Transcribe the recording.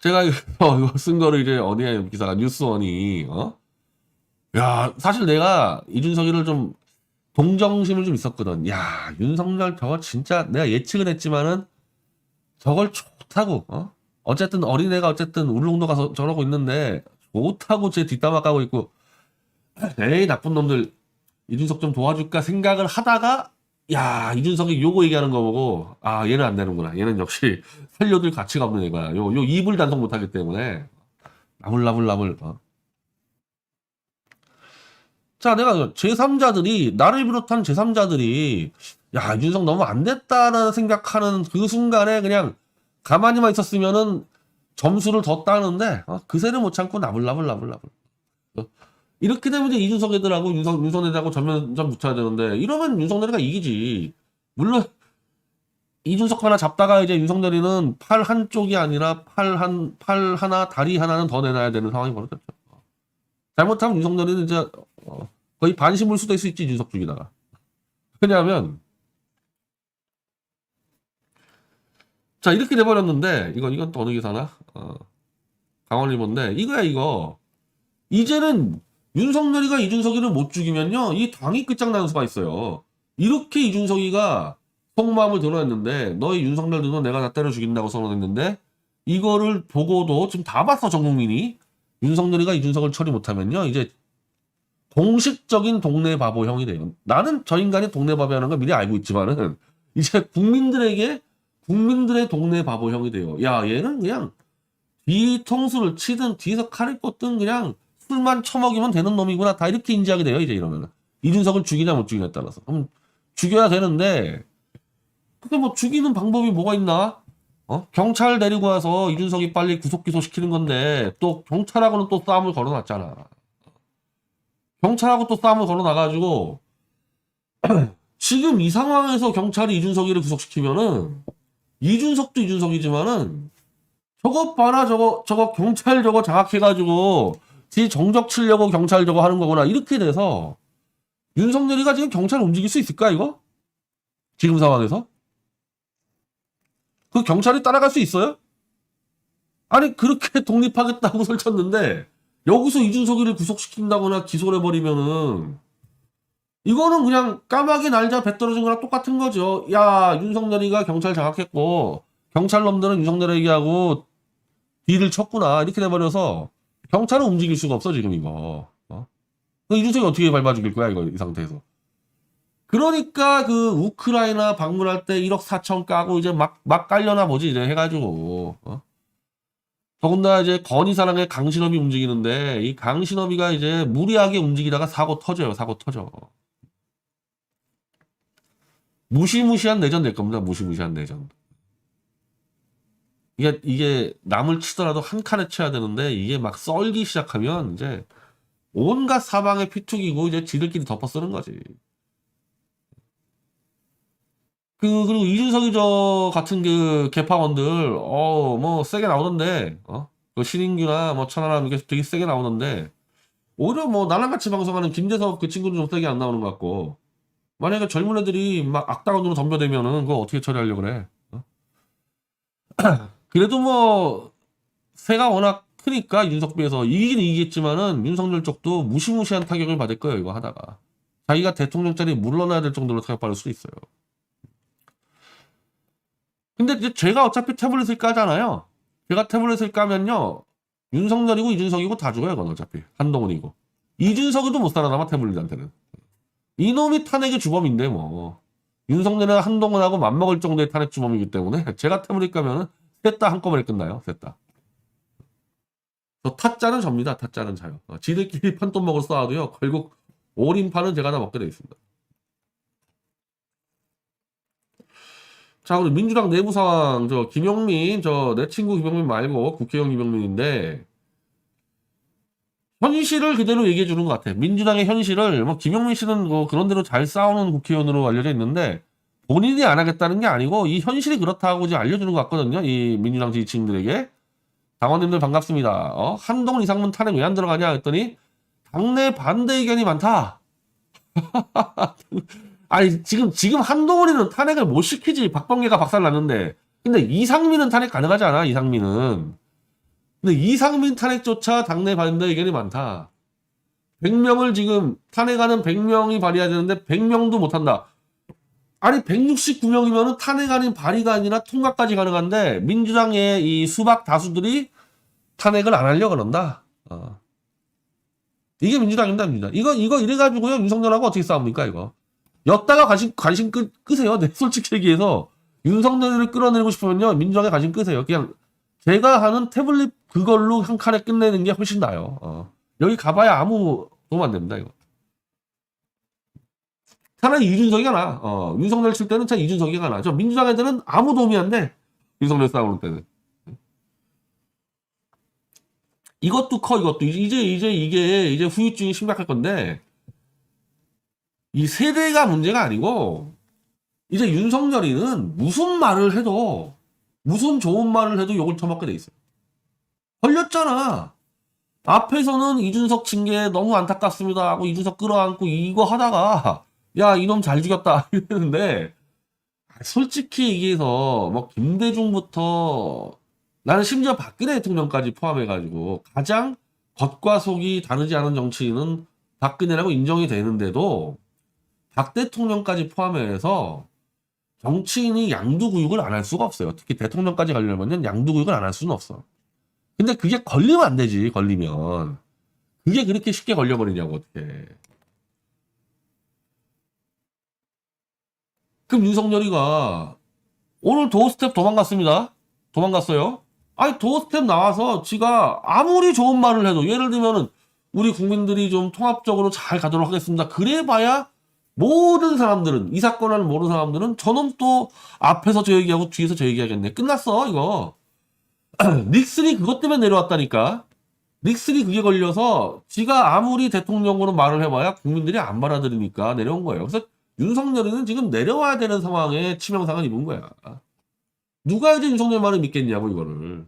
제가 이거, 이거 쓴 거를 이제 어디에 기사가 뉴스원이 어? 야 사실 내가 이준석이를 좀 동정심을 좀 있었거든. 야 윤석열 저거 진짜 내가 예측은 했지만은 저걸 좋다고 어? 어쨌든 어린애가 어쨌든 울릉도 가서 저러고 있는데 좋다고 제 뒷담화 까고 있고 에이 나쁜 놈들 이준석 좀 도와줄까 생각을 하다가 야 이준석이 요거 얘기하는 거 보고 아 얘는 안 되는구나 얘는 역시 살려둘 가치가 없는 애가 요, 요 입을 단속 못하기 때문에 나불나불나불 어. 자 내가 제3자들이 나를 비롯한 제3자들이 야 이준석 너무 안 됐다는 생각하는 그 순간에 그냥 가만히만 있었으면은 점수를 더 따는데 어, 그새를 못 참고 나불나불나불나불 어. 이렇게 되면 이제 이준석 애들하고 윤석, 윤석열하고 전면전 붙여야 되는데 이러면 윤석열이가 이기지. 물론 이준석 하나 잡다가 이제 윤석열이는 팔 한쪽이 아니라 팔 한, 팔 하나, 다리 하나는 더 내놔야 되는 상황이 벌어졌죠. 잘못하면 윤석열이는 이제 어, 거의 반심을 수도 있을 수 있지, 이준석 쪽이다가. 왜냐하면 자 이렇게 돼버렸는데 이건 이건 또 어느 기사나? 어, 강원일보인데 이거야 이거. 이제는 윤석열이가 이준석이를 못 죽이면요, 이 당이 끝장나는 수가 있어요. 이렇게 이준석이가 속마음을 드러냈는데, 너희 윤석열도 내가 다 때려 죽인다고 선언했는데, 이거를 보고도 지금 다 봤어, 전 국민이. 윤석열이가 이준석을 처리 못하면요, 이제 공식적인 동네 바보형이 돼요. 나는 저 인간이 동네 바보라는 걸 미리 알고 있지만은, 이제 국민들에게, 국민들의 동네 바보형이 돼요. 야, 얘는 그냥 뒤통수를 치든 뒤에서 칼을 꽂든 그냥 술만 처먹이면 되는 놈이구나. 다 이렇게 인지하게 돼요, 이제 이러면은. 이준석을 죽이냐 못 죽이냐에 따라서. 그럼 죽여야 되는데, 근데 뭐 죽이는 방법이 뭐가 있나? 어? 경찰 데리고 와서 이준석이 빨리 구속 기소 시키는 건데, 또 경찰하고는 또 싸움을 걸어놨잖아. 경찰하고 또 싸움을 걸어놔가지고, 지금 이 상황에서 경찰이 이준석이를 구속시키면은, 이준석도 이준석이지만은, 저거 봐라, 저거, 저거 경찰 저거 장악해가지고, 지 정적 치려고 경찰 저거 하는 거구나. 이렇게 돼서 윤석열이가 지금 경찰 움직일 수 있을까 이거? 지금 상황에서? 그 경찰이 따라갈 수 있어요? 아니 그렇게 독립하겠다고 설쳤는데 여기서 이준석이를 구속시킨다거나 기소를 해버리면은 이거는 그냥 까마귀 날자 배 떨어진 거랑 똑같은 거죠. 야 윤석열이가 경찰 장악했고 경찰 놈들은 윤석열 얘기하고 뒤를 쳤구나 이렇게 돼버려서 경찰은 움직일 수가 없어 지금 이거. 어? 그 이준석이 어떻게 밟아 죽일 거야 이거 이 상태에서. 그러니까 그 우크라이나 방문할 때 1억 4천 까고 이제 막 막 깔려나 보지 이제 해가지고. 어? 더군다나 이제 건희사랑의 강신업이 움직이는데 이 강신업이가 이제 무리하게 움직이다가 사고 터져요 사고 터져. 무시무시한 내전 될 겁니다 무시무시한 내전. 이게, 이게 남을 치더라도 한 칸에 쳐야 되는데 이게 막 썰기 시작하면 이제 온갖 사방에 피투기고 이제 지들끼리 덮어 쓰는 거지. 그, 그리고 이준석이 저 같은 그 개파원들, 어, 뭐 세게 나오던데, 어? 그 신인규나 뭐 천하람 이게 되게 세게 나오는데, 오히려 뭐 나랑 같이 방송하는 김재석 그 친구는 좀 세게 안 나오는 것 같고, 만약에 젊은 애들이 막 악당원으로 덤벼대면은 그거 어떻게 처리하려고 그래? 어? 그래도 뭐 세가 워낙 크니까 윤석 비에서 이기긴 이기겠지만은 윤석열 쪽도 무시무시한 타격을 받을 거예요 이거 하다가. 자기가 대통령 자리 물러나야 될 정도로 타격받을 수도 있어요. 근데 이제 제가 어차피 태블릿을 까잖아요. 제가 태블릿을 까면요 윤석열이고 이준석이고 다 죽어요 이건 어차피. 한동훈이고. 이준석이도 못 살아남아 태블릿한테는. 이놈이 탄핵의 주범인데 뭐. 윤석열이나 한동훈하고 맞먹을 정도의 탄핵 주범이기 때문에 제가 태블릿 까면은 셋다 한꺼번에 끝나요. 셋 다. 저 타짜는 접니다. 타짜는 자요. 어, 지들끼리 판돈 먹을 싸워도요. 결국 올인판은 제가 다 먹게 돼 있습니다. 자, 그리고 민주당 내부 상황, 저 김용민, 저 내 친구 김용민 말고 국회의원 김용민인데 현실을 그대로 얘기해 주는 것 같아. 민주당의 현실을 뭐 김용민 씨는 뭐 그런 대로 잘 싸우는 국회의원으로 알려져 있는데 본인이 안 하겠다는 게 아니고 이 현실이 그렇다고 이제 알려주는 것 같거든요. 이 민주당 지지층들에게. 당원님들 반갑습니다. 어? 한동훈 이상문 탄핵 왜 안 들어가냐 했더니 당내 반대 의견이 많다. 아니 지금 지금 한동훈이는 탄핵을 못 시키지 박범계가 박살 났는데 근데 이상민은 탄핵 가능하지 않아 이상민은 근데 이상민 탄핵조차 당내 반대 의견이 많다. 100명을 지금 탄핵하는 100명이 발의해야 되는데 100명도 못한다. 아니 169명이면 탄핵 아닌 발의가 아니라 통과까지 가능한데 민주당의 이 수박 다수들이 탄핵을 안 하려 그런다. 어. 이게 민주당입니다, 민주당. 이거 이거 이래 가지고요 윤석열하고 어떻게 싸웁니까 이거? 였다가 관심 관심 끄, 끄세요. 네, 솔직히 얘기해서 윤석열을 끌어내리고 싶으면요 민주당에 관심 끄세요. 그냥 제가 하는 태블릿 그걸로 한 칸에 끝내는 게 훨씬 나아요. 어. 여기 가봐야 아무 도움 안 됩니다 이거. 차라리 이준석이가 나. 어, 윤석열 칠 때는 차라리 이준석이가 나. 저 민주당 애들은 아무 도움이 안 돼. 윤석열 싸우는 때는. 이것도 커, 이것도. 이제, 이제 이게, 이제 후유증이 심각할 건데, 이 세대가 문제가 아니고, 이제 윤석열이는 무슨 말을 해도, 무슨 좋은 말을 해도 욕을 처먹게 돼 있어요. 걸렸잖아. 앞에서는 이준석 징계 너무 안타깝습니다 하고 이준석 끌어안고 이거 하다가, 야, 이놈 잘 죽였다. 이랬는데, 솔직히 얘기해서, 뭐, 김대중부터, 나는 심지어 박근혜 대통령까지 포함해가지고, 가장 겉과 속이 다르지 않은 정치인은 박근혜라고 인정이 되는데도, 박 대통령까지 포함해서, 정치인이 양두구육을 안 할 수가 없어요. 특히 대통령까지 가려면 양두구육을 안 할 수는 없어. 근데 그게 걸리면 안 되지, 걸리면. 그게 그렇게 쉽게 걸려버리냐고, 어떻게. 그럼 윤석열이가 오늘 도어스텝 도망갔습니다. 도망갔어요. 아니 도어스텝 나와서 지가 아무리 좋은 말을 해도 예를 들면은 우리 국민들이 좀 통합적으로 잘 가도록 하겠습니다. 그래봐야 모든 사람들은 이 사건을 모르는 사람들은 저놈 또 앞에서 저 얘기하고 뒤에서 저 얘기하겠네. 끝났어 이거. 닉슨이 그것 때문에 내려왔다니까. 닉슨이 그게 걸려서 지가 아무리 대통령으로 말을 해봐야 국민들이 안 받아들이니까 내려온 거예요. 그래서 윤석열이는 지금 내려와야 되는 상황에 치명상을 입은 거야. 누가 이제 윤석열 말을 믿겠냐고, 이거를.